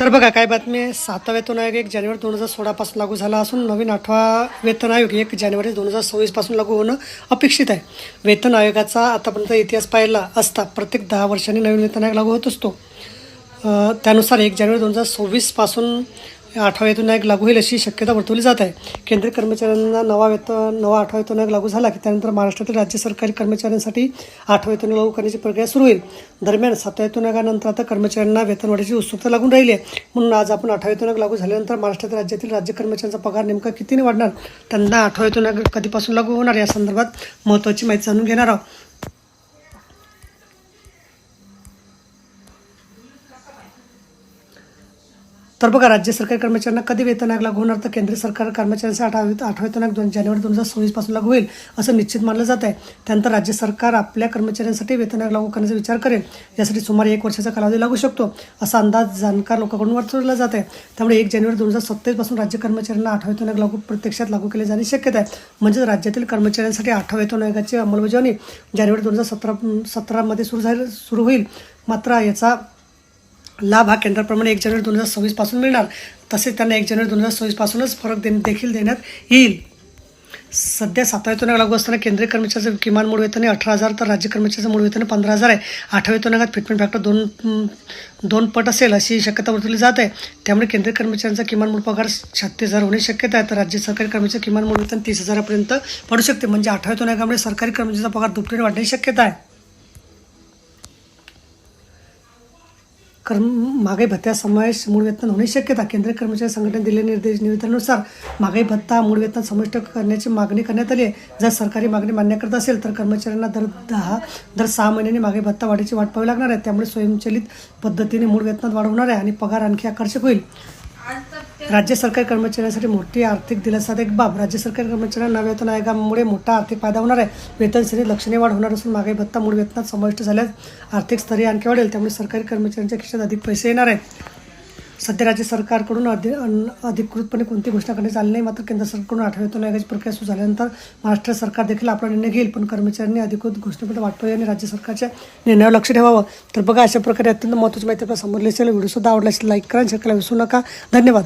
तर बघा काय बातमी आहे? सातवा वेतन आयोग एक जानेवारी दोन हजार सोळापासून लागू झाला असून नवीन आठवा वेतन आयोग एक जानेवारी दोन हजार सव्वीसपासून लागू होणं अपेक्षित आहे. वेतन आयोगाचा आतापर्यंत इतिहास पाहिला असता प्रत्येक दहा वर्षांनी नवीन वेतन आयोग लागू होत असतो. त्यानुसार एक जानेवारी दोन हजार सव्वीसपासून आठवा वेतन आयोग लागू होईल अशी शक्यता वर्तवली जात आहे. केंद्रीय कर्मचाऱ्यांना नवा वेतन नवा आठवा वेतन आयोग लागू झाला की त्यानंतर महाराष्ट्रातील राज्य सरकारी कर्मचाऱ्यांसाठी आठवा वेतन लागू करण्याची प्रक्रिया सुरू होईल. दरम्यान सातव्या वेतन आयोगानंतर आता कर्मचाऱ्यांना वेतनवाढीची उत्सुकता लागून राहिली आहे. म्हणून आज आपण आठवा वेतन आयोग लागू झाल्यानंतर महाराष्ट्रातील राज्यातील राज्य कर्मचाऱ्यांचा पगार नेमका कितीने वाढणार? त्यांना आठवा वेतन आयोग कधीपासून लागू होणार? या संदर्भात महत्त्वाची माहिती जाणून घेणार आहोत. तर बघा राज्य सरकारी कर्मचाऱ्यांना कधी वेतन आयोग लागू होणार? तर केंद्र सरकार कर्मचाऱ्यांसाठी आठवा आठवा वेतन आयोग दोन जानेवारी दोन हजार सव्वीसपासून लागू होईल असं निश्चित मानलं जात आहे. त्यानंतर राज्य सरकार आपल्या कर्मचाऱ्यांसाठी वेतन आयोग लागू करण्याचा विचार करेल. यासाठी सुमारे एक वर्षाचा कालावधी लागू शकतो असा अंदाज जाणकार लोकांकडून वर्तवला जात आहे. त्यामुळे एक जानेवारी दोन हजार सत्तावीसपासून राज्य कर्मचाऱ्यांना आठवा वेतन आयोग लागू प्रत्यक्षात लागू केले जाण्याची शक्यता आहे. म्हणजेच राज्यातील कर्मचाऱ्यांसाठी आठवा वेतन आयोगाची अंमलबजावणी जानेवारी दोन हजार सतरा सतरामध्ये सुरू झाली सुरू होईल. मात्र याचा लाभ हा केंद्राप्रमाणे एक जानेवारी दोन हजार सव्वीसपासून मिळणार. तसेच त्यांना एक जानेवारी दोन हजार सव्वीसपासूनच फरक दे देखील देण्यात येईल. सध्या सातव्या वेतन लागू असताना केंद्रीय कर्मचाऱ्याचं किमान मूळ वेतन अठरा हजार तर राज्य कर्मचाऱ्याचं मूळ वेतन पंधरा हजार आहे. आठव्या वेतनागात फिटमेंट फॅक्टर दोन दोन पट असेल अशी शक्यता वर्तवली जात आहे. त्यामुळे केंद्रीय कर्मचाऱ्यांचा किमान मूळ पगार छत्तीस हजार होण्याची शक्यता आहे तर राज्य सरकारी कर्मचारी किमान मूळ वेतन तीस हजारापर्यंत पडू शकते. म्हणजे आठव्या वेतनागामुळे सरकारी कर्मचाऱ्याचा पगार दुपटीने वाढण्याची शक्यता आहे. कर्म महागाई भत्त्या समावेश मूळ वेतन होणे शक्यता. केंद्रीय कर्मचारी संघटनेने दिलेल्या निर्देश निवेदनानुसार महागाई भत्ता मूळ वेतन समाविष्ट करण्याची मागणी करण्यात आली आहे. जर सरकारी मागणी मान्य करत असेल तर कर्मचाऱ्यांना दर दहा दर सहा महिन्यांनी महागाई भत्ता वाढीची वाट पाहावी लागणार आहे. त्यामुळे स्वयंचलित पद्धतीने मूळ वेतनात वाढ होणार आहे आणि पगार आणखी आकर्षक होईल. राज्य सरकारी कर्मचाऱ्यांसाठी मोठी आर्थिक दिलासादायक बाब. राज्य सरकारी कर्मचाऱ्यांना वेतन आयोगामुळे मोठा आर्थिक फायदा होणार आहे. वेतन श्रेणीत लक्षणीय वाढ होणार असून महागाई भत्ता मूळ वेतनात समाविष्ट झाल्यास आर्थिक स्तरीय आणखी वाढेल. त्यामुळे सरकारी कर्मचाऱ्यांच्या खिशात अधिक पैसे येणार आहेत. सध्या राज्य सरकारकडून अधि अधिकृतपणे कोणती घोषणा करण्यात आली नाही मात्र केंद्र सरकारकडून आठवड्यातून आयोगाची प्रक्रिया सुरू झाल्यानंतर महाराष्ट्र सरकार देखील आपला निर्णय घेईल. पण कर्मचाऱ्यांनी अधिकृत घोषणेपर्यंत वाट आणि राज्य सरकारच्या निर्णयावर लक्ष ठेवावं. तर बघा अशा प्रकारे अत्यंत महत्त्वाची माहिती आपल्याला समजली असेल. व्हिडिओ सुद्धा आवडला असेल लाईक करा शेअर करायला विसरू नका. धन्यवाद.